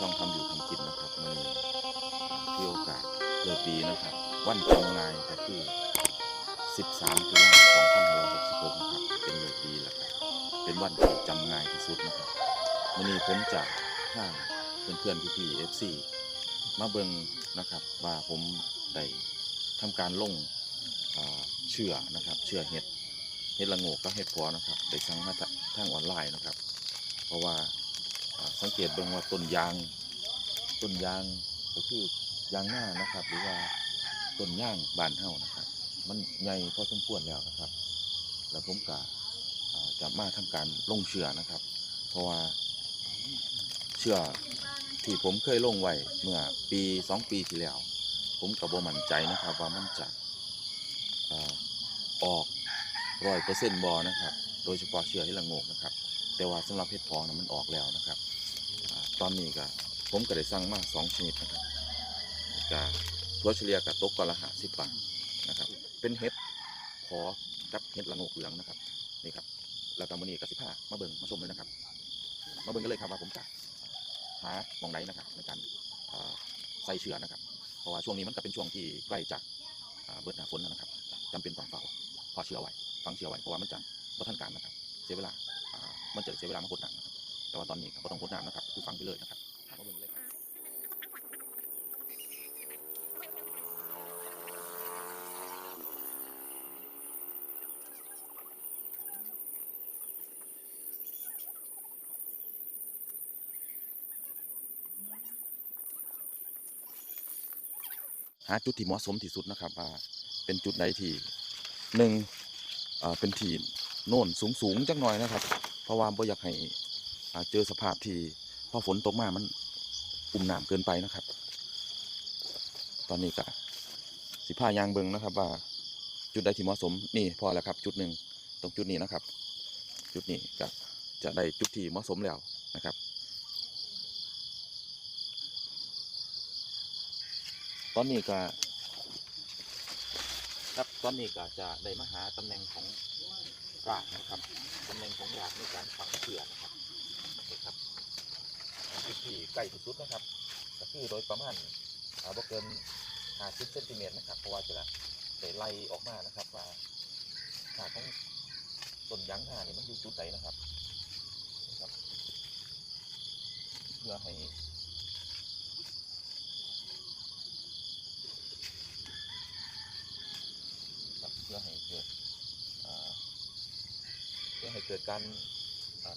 ช่องทำอยู่ทำกินนะครับเมื่อที่โอกาสเกิดปีนะครับ วันจำงายก็คือ 13ตุลาคม2566นะครับเป็นเลิกดีแล้วก็เป็นวันที่จำงายที่สุดนะครับวันนี้ผมจะพาเพื่อนๆพี่ๆ FC มาเบิ่งนะครับว่าผมได้ทำการลงอ่าเชื่อนะครับ เชื่อเห็ดเห็ดละโงกกับเห็ดพอนะครับได้สั่งมาทาทางออนไลน์นะครับ เพราะว่า สังเกตเบิ่งว่าต้นยางต้นยางก็คือยางหน้านะครับ หรือว่าต้นย่างบานเฮานะครับ มันใหญ่พอสมควรแล้วนะครับ แล้วผมก็อ่าจะมาทำการลงเชื่อนะครับ เพราะว่าเชื่อที่ผมเคยลงไว้เมื่อปีสองปีที่แล้ว ผมกับโบมั่นใจนะครับ ว่ามันจะออกร้อยเปอร์เซ็นต์บอนะครับ โดยเฉพาะเชื่อที่ละโงกนะครับ แต่ว่าสำหรับเห็ดพอนะมันออกแล้วนะครับ ตอนนี้ก็ผมก็ได้สั่งมาสองชนิดนะครับก็ทั่วเฉลี่ยกับตกกอนละหาสิบบาทนะครับ เป็นเห็ดพอกับเห็ดละโงกเหลืองนะครับนี่ครับแล้วก็มื้อนี้ก็สิพามาเบิ่งมาชมเลยนะครับ มาเบิ่งกันเลยครับว่าผมจะหาหมองไหนนะครับในการใส่เชือนะครับ เพราะว่าช่วงนี้มันก็เป็นช่วงที่ใกล้จะเบิดหน้าฝนแล้วนะครับจำเป็นต้องเฝ้าพอเชือไว้ฟังเชือไว้เพราะว่ามันจะบ่ทันการนะครับ เสียเวลามันจะเสียเวลามาพดน้ำนะครับ แต่ว่าตอนนี้ก็ต้องพดน้ำนะครับคือฟังไปเลยนะครับถามว่าเบิ่งเลยครับหาจุดที่เหมาะสมที่สุดนะครับว่าเป็นจุดใดที่หนึ่งอ่าเป็นที่โน่นสูงสูงๆจักหน่อยนะครับ เพราะว่าบ่อยากให้อ่า เจอสภาพที่พอฝนตกมามันอุ่มน้ำเกินไปนะครับ ตอนนี้ก็สิผ้ายางเบิงนะครับ ว่าจุดใดที่เหมาะสมนี่พอแล้วครับ จุดหนึ่งตรงจุดนี้นะครับ จุดนี้ก็จะได้จุดที่เหมาะสมแล้วนะครับ ตอนนี้ก็ครับตอนนี้ก็จะได้มาหาตำแหน่งของรากนะครับตำแหน่งของรากในการฝังเสือนะครับนี่ครับ ที่ใกล้สุดนะครับก็คือโดยประมาณอาบ่เกิน50เซนติเมตรนะครับเพราะว่าจะได้ไล่ออกมานะครับว่าหาของต้นยางหานี่มันอยู่จุดไหนนะครับนี่ครับเพื่อให้ครับเพื่อให้เกิดเพื่อให้เกิดการ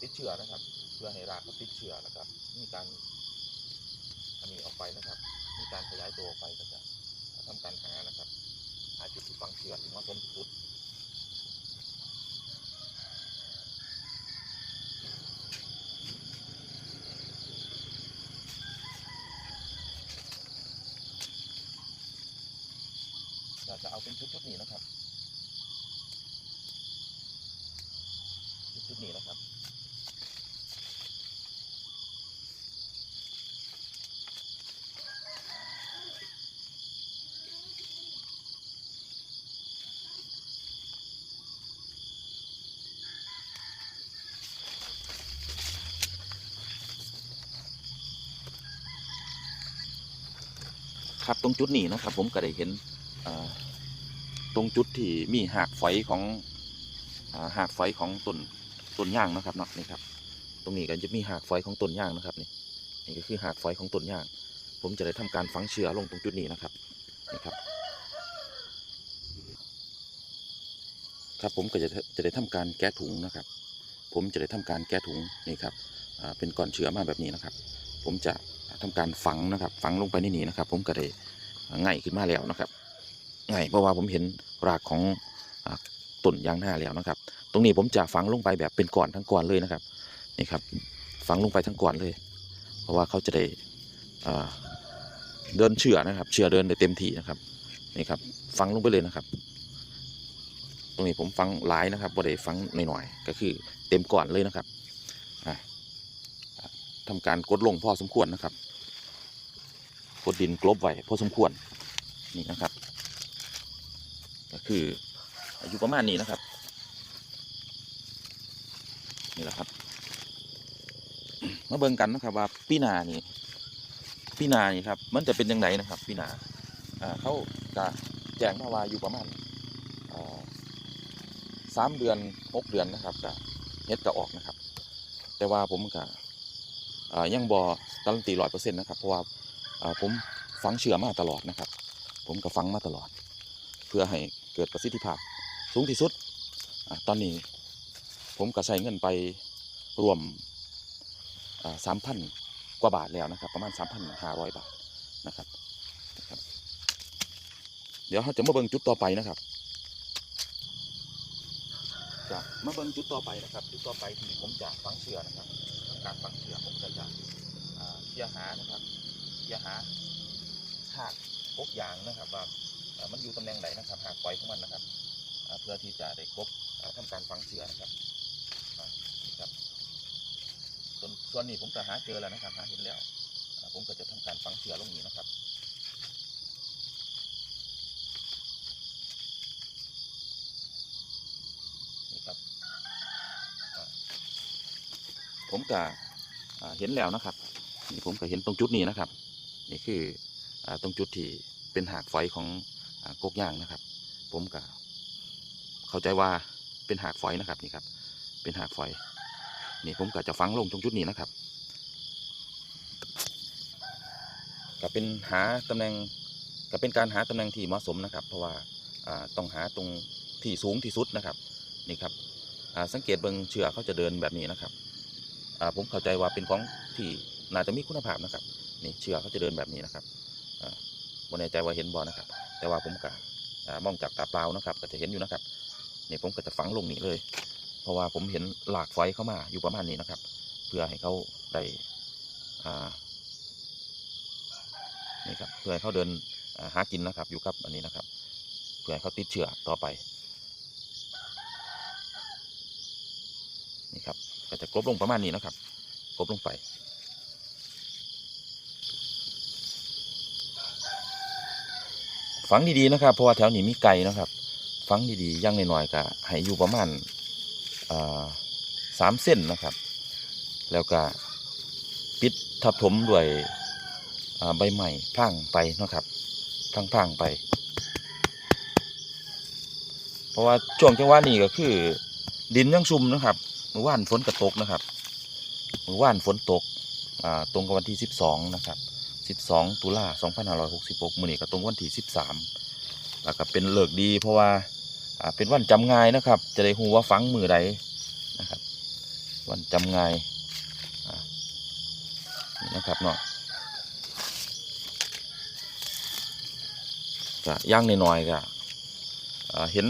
ติดเชื้อนะครับ พื่อให้รากมันติดเชื้อนะครับมีการอันนี้ออกไปนะครับ มีการขยายตัวออกไปก็จะทำการหานะครับหาจุดที่ฝังเชื้อที่เหมาะสมที่สุดเราจะเอาเป็นชุดๆนี้นะครับ ชุดๆนี้นะครับ ครับ ตรงจุดนี้นะครับ ผมก็ได้เห็นตรงจุดที่มีหากฝอยของหากฝอยของต้นต้นย่างนะครับเนาะนี่ครับ ตรงนี้ก็จะมีหากฝอยของต้นย่างนะครับนี่นี่ก็คือหากฝอยของต้นย่าง ผมจะได้ทำการฝังเชื้อลงตรงจุดนี้นะครับนี่ครับ ครับผมก็จะจะได้ทำการแก้ถุงนะครับ ผมจะได้ทำการแก้ถุงนี่ครับเป็นก้อนเชื้อมาแบบนี้นะครับ ผมจะ ทำการฝังนะครับ ฝังลงไปในนี้นะครับ ผมก็ได้ง่ายขึ้นมาแล้วนะครับง่ายเพราะว่าผมเห็นรากของอต้นยางหน้าแล้วนะครับ ตรงนี้ผมจะฝังลงไปแบบเป็นก้อนทั้งก้อนเลยนะครับนี่ครับ ฝังลงไปทั้งก้อนเลย เพราะว่าเขาจะได้เดินเชื่อนะครับ เชื่อเดินได้เต็มที่นะครับนี่ครับฝังลงไปเลยนะครับ ตรงนี้ผมฝังหลายนะครับบ่ได้ฝังหน่อยๆก็คือเต็มก้อนเลยนะครับ ทำการกดลงพอสมควรนะครับ กดดินกลบไว้พอสมควรนี่นะครับ ก็คืออายุประมาณนี้นะครับ นี่แหละครับมาเบิ่งกันนะครับว่าปีหนานี่ปีหนานี่ครับ มันจะเป็นยังไงนะครับปีหนาอ่าเขาจะแจ้งมาว่าอยู่ประมาณสามเดือนหกเดือนนะครับจะเฮ็ดจะออกนะครับ แต่ว่าผมก็อ่า ยังบอการันตีร้อยเปอร์เซ็นต์นะครับ เพราะว่าผมฟังเชื่อมาตลอดนะครับ ผมก็ฟังมาตลอด เพื่อให้เกิดประสิทธิภาพสูงที่สุดอตอนนี้ผมก็ใช้เงินไปรวมสามพันกว่าบาทแล้วนะครับ ประมาณ3,500บาทนะครับนะครับ เดี๋ยวเราจะมาเบิ่งจุดต่อไปนะครับจะมาเบิ่งจุดต่อไปนะครับ จุดต่อไปที่ผมจะฝังเชื่อนะครับ การฝังเสือผมก็จะอ่าเคลียหานะครับเคลียหาหากพกยางนะครับว่ามันอยู่ตำแหน่งไหนนะครับหากปล่อยของมันนะครับเพื่อที่จะได้ครบทำทำการฝังเสือนะครับครับส่วนส่วนนี้ผมก็หาเจอแล้วนะครับหาเห็นแล้ว ผมก็จะทำการฝังเสือลงนี้นะครับ นี่ครับอ่า ผมก็เห็นแล้วนะครับนี่ผมก็เห็นตรงจุดนี้นะครับ นี่คืออตรงจุดที่เป็นหากไฟของอกกย่างนะครับ ผมก็เข้าใจว่าเป็นหากฝอยนะครับนี่ครับ เป็นหากฝอย นี่ผมก็จะฟังลงตรงจุดนี้นะครับก็เป็นหาตำแหน่งก็เป็นการหาตำแหน่งที่เหมาะสมนะครับ เพราะว่าต้องหาตรงที่สูงที่สุดนะครับนี่ครับสังเกตเบิงเชือกเขาจะเดินแบบนี้นะครับ ผมเข้าใจว่าเป็นของที่น่าจะมีคุณภาพนะครับนี่เชือกเขาจะเดินแบบนี้นะครับบนในใจว่าเห็นบอนะครับ แต่ว่าผมกะมองจากตาเปล่านะครับ ก็จะเห็นอยู่นะครับนี่ผมก็จะฝังลงนี่เลย เพราะว่าผมเห็นหลากไฟเข้ามาอยู่ประมาณนี้นะครับ เพื่อให้เขาได้นี่ครับเพื่อให้เขาเดินหากินนะครับ อยู่กับอันนี้นะครับ เพื่อให้เขาติดเชื้อต่อไปนี่ครับ ก็จะกลบลงประมาณนี้นะครับกลบลงไปฝังดีๆนะครับ เพราะว่าแถวนี้มีไก่นะครับฝังดีๆอยังหน่อยๆก็ให้อยู่ประมาณสามเส้นนะครับ แล้วก็ปิดทับถมด้วยใบใหม่พร่างไปนะครับพร่างไป เพราะว่าช่วงจังหวะนี้ก็คือ ดินยังชุ่มนะครับ มื่อวานฝนกระตกนะครับเมื่อวานฝนตกตรงกับวันที่ 12 นะครับ 12 ตุลา2566 มื้อนี้ก็ตรงวันที่ 13 แล้วก็เป็นเลิกดีเพราะว่าเป็นวันจำง่ายนะครับ จะได้ฮู้ว่าฝังมือใดนะครับ วันจำง่ายนะครับเนาะก็ย่างน้อยๆก็เห็น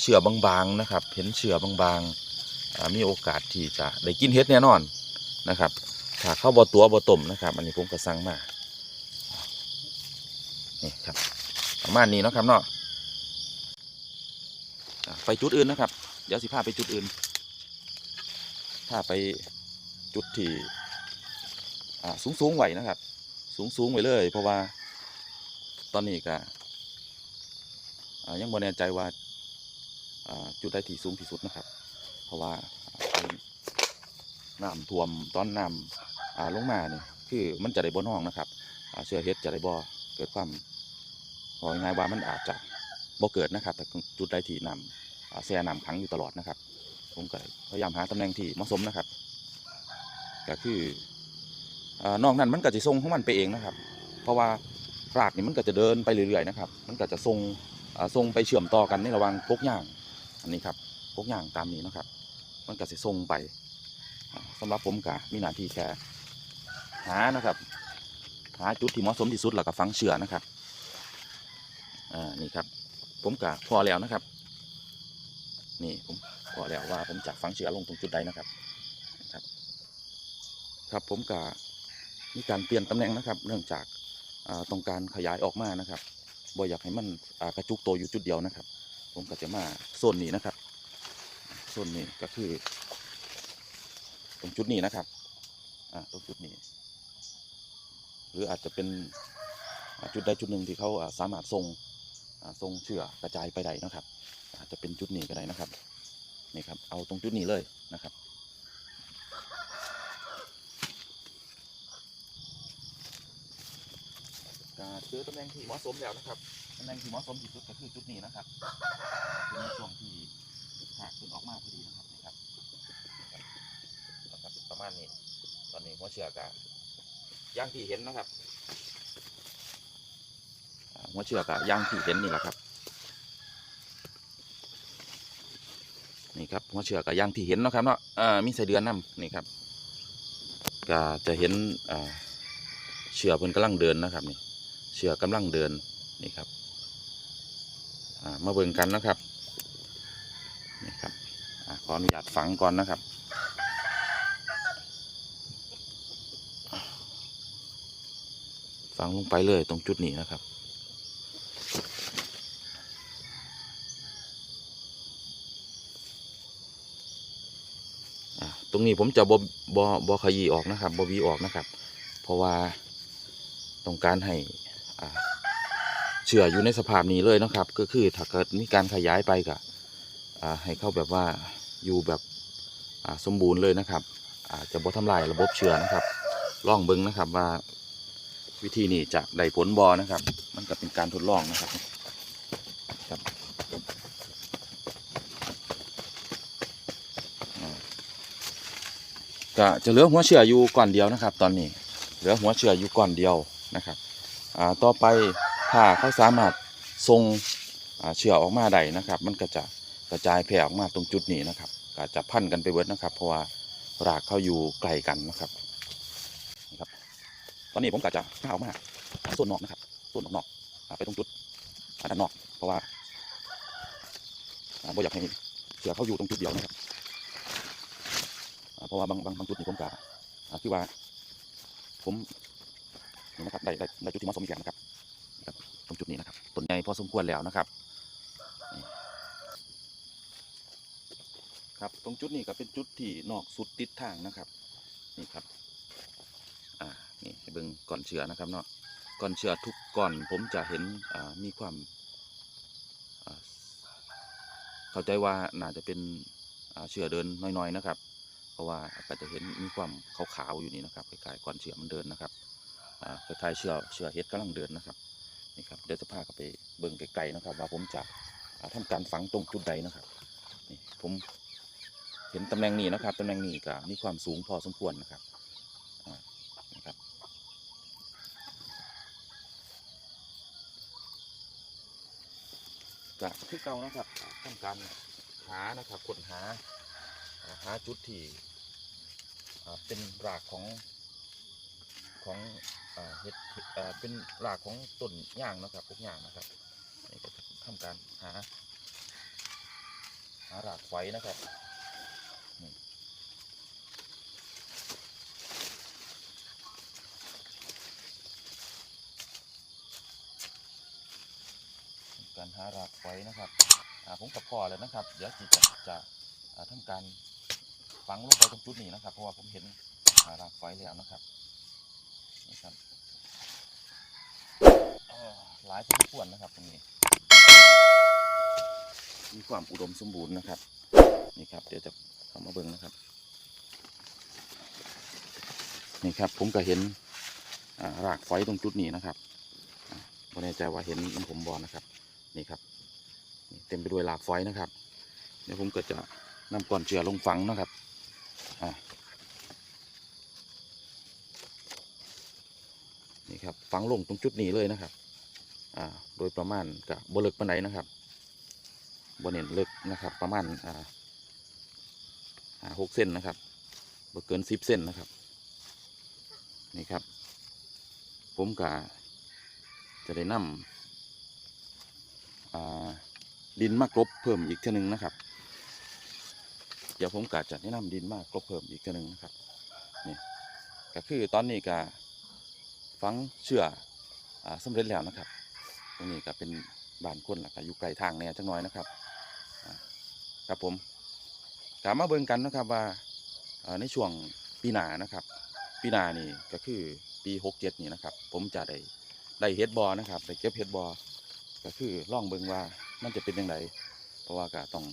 เชือบางๆนะครับ เห็นเชือบางๆ มีโอกาสที่จะได้กินเห็ดแน่นอนนะครับ ถ้าเข้าบ่อตัวบ่อต้มนะครับ อันนี้ผมก็สั่งมานี่ครับประมาณนี้เนาะครับเนาะอ่ไปจุดอื่นนะครับ เดี๋ยวสิพาไปจุดอื่นพาไปจุดที่สูงสูงๆไหวนะครับ สูงสูงๆไว้เลย เพราะว่าตอนนี้ก็ยังบ่แน่ใจว่าจุดใดที่สูงที่สุดนะครับ เพราะว่าน้ำท่วมตอนน้ำลงมาเนี่ยคือมันจะได้บ่นองนะครับเชื้อเฮ็ดจะได้บ่เกิดความบอกง่ายว่ามันอาจจะบ่เกิดนะครับ แต่จุดใดที่นำแช่น้ำขังอยู่ตลอดนะครับ ผมก็พยายามหาตำแหน่งที่เหมาะสมนะครับก็คือนอกนั้นมันก็จะทรงของมันไปเองนะครับ เพราะว่ารากนี่มันก็จะเดินไปเรื่อยๆนะครับ มันก็จะทรงอ่าทรงไปเชื่อมต่อกันในระหว่างพกย่าง อันนี้ครับพกย่างตามนี้นะครับ มันก็จะทรงไปอ่าสำหรับผมกะมีหน้าที่แค่หานะครับหาจุดที่เหมาะสมที่สุดแล้วก็ฝังเชือนะครับอ่านี่ครับ ผมกะพอแล้วนะครับ นี่ผมพอแล้วว่าผมจะฝังเชือลงตรงจุดใดนะครับครับ ครับผมกะมีการเปลี่ยนตำแหน่งนะครับ เนื่องจากต้องการขยายออกมานะครับบ่อยากให้มันกระจุกตัวอยู่จุดเดียวนะครับ ผมก็จะมาโซนนี้นะครับ่วนนี้ก็คือ ตรงจุดนี้นะครับอ่าตรงจุดนี้ หรืออาจจะเป็นจุดใดจุดหนึ่งที่เขาสามารถทรงทรงเชื่อกระจายไปได้นะครับ อาจจะเป็นจุดนี้ก็ได้นะครับนี่ครับ เอาตรงจุดนี้เลยนะครับการซื้อตำแหน่งที่เหมาะสมแล้วนะครับตำแหน่งที่เหมาะสมที่สุดก็คือจุดนี้นะครับเป็นช่วงที่ หากขึ้นออกมาพอดีนะครับนี่ครับนะครับประมาณนี้ตอนนี้หัวเชือกอะย่างที่เห็นนะครับหัวเชือกอะย่างที่เห็นนี่แหละครับนี่ครับหัวเชือกกับย่างที่เห็นนะครับเนาะอ่ามีใส่เดือนนํนี่ครับก็จะเห็นอ่าเชือกเพิ่นกำลังเดินนะครับนี่เชือกกำลังเดินนี่ครับอ่ามาเบิ่งกันนะครับ นี่ครับอขออนุญาตฝังก่อนนะครับ ฝังลงไปเลยตรงจุดนี้นะครับตรงนี้ผมจะบบบอบขยีออกนะครับบวีออกนะครับ เพราะว่าต้องการให้เชื่ออยู่ในสภาพนี้เลยนะครับ ก็คือถ้าเกิดมีการขยายไปก็อ่า ให้เข้าแบบว่าอยู่แบบสมบูรณ์เลยนะครับจะบ่ทำลายระบบเชื้อนะครับลองเบิ้งนะครับว่าวิธีนี้จะได้ผลบอนะครับ มันก็เป็นการทดลองนะครับครับก็จะเหลือหัวเชื่ออยู่ก่อนเดียวนะครับ ตอนนี้เหลือหัวเชื่ออยู่ก่อนเดียวนะครับต่อไปถ้าเขาสามารถทรงเชื่อออกมาได้นะครับ มันก็จะ กระจายแผ่ออกมาตรงจุดนี้นะครับก็จะพันกันไปเบิดนะครับ เพราะว่ารากเข้าอยู่ไกลกันนะครับนะครับ ตอนนี้ผมก็จะก้าวมาส่วนนอกนะครับ ส่วนนอกๆไปตรงจุดอาด้านนอก เพราะว่าอ่าอยากให้เชื่อเขาอยู่ตรงจุดเดียวนะครับเพราะว่าบางบางบางจุดนี่ผมกะคือว่า ผมนี่นะครับได้ได้จุดที่เหมาะสมอีกอย่างนะครับตรงจุดนี้นะครับต้นใหญ่พอสมควรแล้วนะครับ ครับ ตรงจุดนี้ก็เป็นจุดที่นอกสุดติดทางนะครับนี่ครับอ่านี่ให้เบิ่งก่อนเชือนะครับเนาะก่อนเชือทุกก่อนผมจะเห็นอ่ามีความเข้าใจว่าน่าจะเป็นเชือเดินน้อยๆนะครับ เพราะว่าก็จะเห็นมีความขาวๆอยู่นี่นะครับคล้ายๆก้อนเชือมันเดินนะครับคล้ายๆเชือเชือเฮ็ดกำลังเดินนะครับนี่ครับเดี๋ยวจะพาไปเบิ่งไกลๆนะครับ ว่าผมจะอ่าทำการฝังตรงจุดใดนะครับนี่ผม เห็นตำแหน่งนี้นะครับตำแหน่งนี้ก็มีความสูงพอสมควรนะครับนะครับก็คือเก่านะครับทำการหานะครับค้นหาหาจุดที่เป็นรากของของเห็ดเห็ดอ่าเป็นรากของต้นย่างนะครับพวกย่างนะครับนี่ก็ทำการหาหารากไฟนะครับ การหารากไฟนะครับผมกับพ่อเลยนะครับ เดี๋ยวจีจะจะอ่าทำการฝังลงไปตรงจุดนี้นะครับ เพราะว่าผมเห็นอ่ารากไฟแล้วนะครับนี่ครับอ่าหลายพอสมควรนะครับตรงนี้ มีความอุดมสมบูรณ์นะครับ นี่ครับ เดี๋ยวจะเข้ามาเบิ่งนะครับ นี่ครับผมก็เห็นรากไฟตรงจุดนี้นะครับอ่าไม่แน่ใจว่าเห็นผมบอนะครับ นี่ครับเต็มไปด้วยรากไฟนะครับ เดี๋ยวผมก็จะนำก่อนเจือลงฝังนะครับอ่านี่ครับฝังลงตรงจุดนี้เลยนะครับอ่าโดยประมาณกับบลึกปานไหนนะครับบนเน้นลึกนะครับ ประมาณอ่าหกเส้นนะครับบ่เกินสิบเส้นนะครับนี่ครับ ผมกะจะได้นำอ่า ดินมากรบเพิ่มอีกเท่านึงนะครับ เดี๋ยวผมกะจะแนะนำดินมากรบเพิ่มอีกเท่านึงนะครับนี่ก็คือตอนนี้ก็ฝังเชื่ออ่าสำเร็จแล้วนะครับ ตรงนี้ก็เป็นบ้านคนแล้วก็อยู่ไกลทางแน่จังน้อยนะครับครับผมกลับมาเบิ่งกันนะครับว่าอ่าในช่วงปีหน้านะครับ ปีหน้านี่ก็คือปีหกเจ็ดนี่นะครับ ผมจะได้ได้เฮ็ดบอนะครับได้เก็บเฮ็ดบอ ก็คือล่องเบิงว่ามันจะเป็นยังไงเพราะว่าก็ต้อง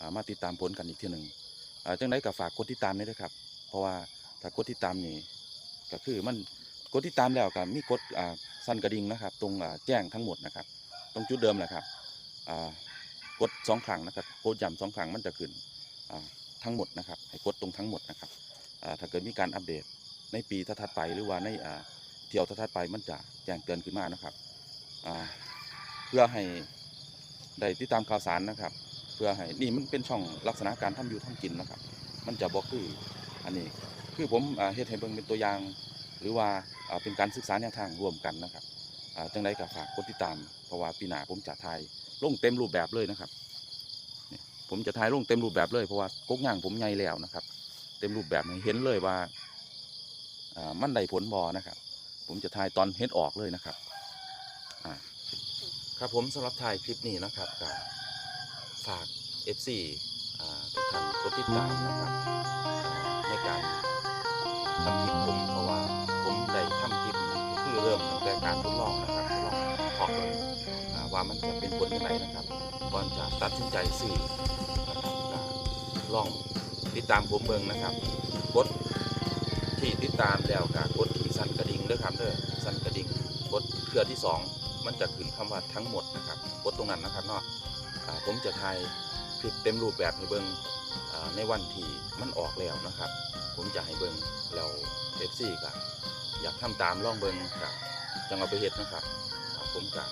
อามาติดตามผลกันอีกทีหนึ่งจังไดก็ฝากกดติดตามด้วยนะครับ เพราะว่าถ้ากดติดตามนี่ก็คือมันกดติดตามแล้วก็มีกดสั้นกระดิ่งนะครับ ตรงแจ้งทั้งหมดนะครับ ตรงจุดเดิมแหละครับกดสองครั้งนะครับกดย้ำสองครั้งมันจะขึ้นทั้งหมดนะครับ ให้กดตรงทั้งหมดนะครับถ้าเกิดมีการอัปเดตในปีถัดไปหรือว่าในเที่ยวถัดไปมันจะแจ้งเตือนขึ้นมานะครับอ่า พื่อให้ได้ติดตามข่าวสารนะครับ เพื่อให้นี่มันเป็นช่องลักษณะการทำอยู่ทำกินนะครับ มันจะบอกคืออันนี้คือผมอ่าเฮ็ดให้เบิ่งเป็นตัวอย่าง หรือว่าเป็นการศึกษาแนวทางร่วมกันนะครับจังไดก็ฝากกดติดตามเพราะว่าปีหน้าผมจะถ่ายลงเต็มรูปแบบเลยนะครับผมจะถ่ายลงเต็มรูปแบบเลยเพราะว่ากกย่างผมใหญ่แล้วนะครับ เต็มรูปแบบให้เห็นเลยว่ามันได้ผลบอนะครับ ผมจะถ่ายตอนเฮ็ดออกเลยนะครับ ครับผมสำหรับถ่ายคลิปนี้นะครับก็ฝาก FC อ่าทุกท่านกดติดตามนะครับในการทำคลิปผมเพราะว่าผมได้ทำคลิปนี้ก็คือเริ่มตั้งแต่การทดลองนะครับทดลองพอกเลยว่ามันจะเป็นผลยังไงนะครับก่อนจะตัดสินใจซื้อนะครับก็ลองติดตามผมเบิ่งนะครับกดที่ติดตามแล้วก็กดที่สั่นกระดิ่งด้อครับเด้อสั่นกระดิ่งกดเครือที่สอง มันจะขึ้นคำว่าทั้งหมดนะครับกดตรงนั้นนะครับเนาะผมจะถ่ายคลิปเต็มรูปแบบให้เบิงอ่าในวันที่มันออกแล้วนะครับ ผมจะให้เบิ่งแล้วเอฟซีก็อยากทำตามล่องเบิงก็จังเอาไปเฮ็ดนะครับผมก็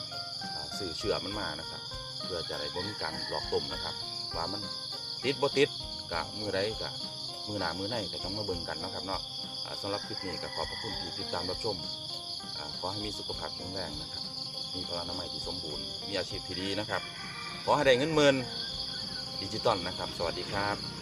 อ่าสื่อเชื่อมันมานะครับ เพื่อจะได้บ่มีการหลอกต้มนะครับ ว่ามันติดบ่ติดก็มือใดก็มือหนามือในก็ต้องมาเบิ่งกันนะครับเนาะสำหรับคลิปนี้ก็ขอบพระคุณที่ติดตามรับชมอขอให้มีสุขภาพแข็งแรงนะครับ มีพลานามัยที่สมบูรณ์ มีอาชีพที่ดีนะครับ ขอให้ได้เงินหมื่นดิจิตอลนะครับ สวัสดีครับ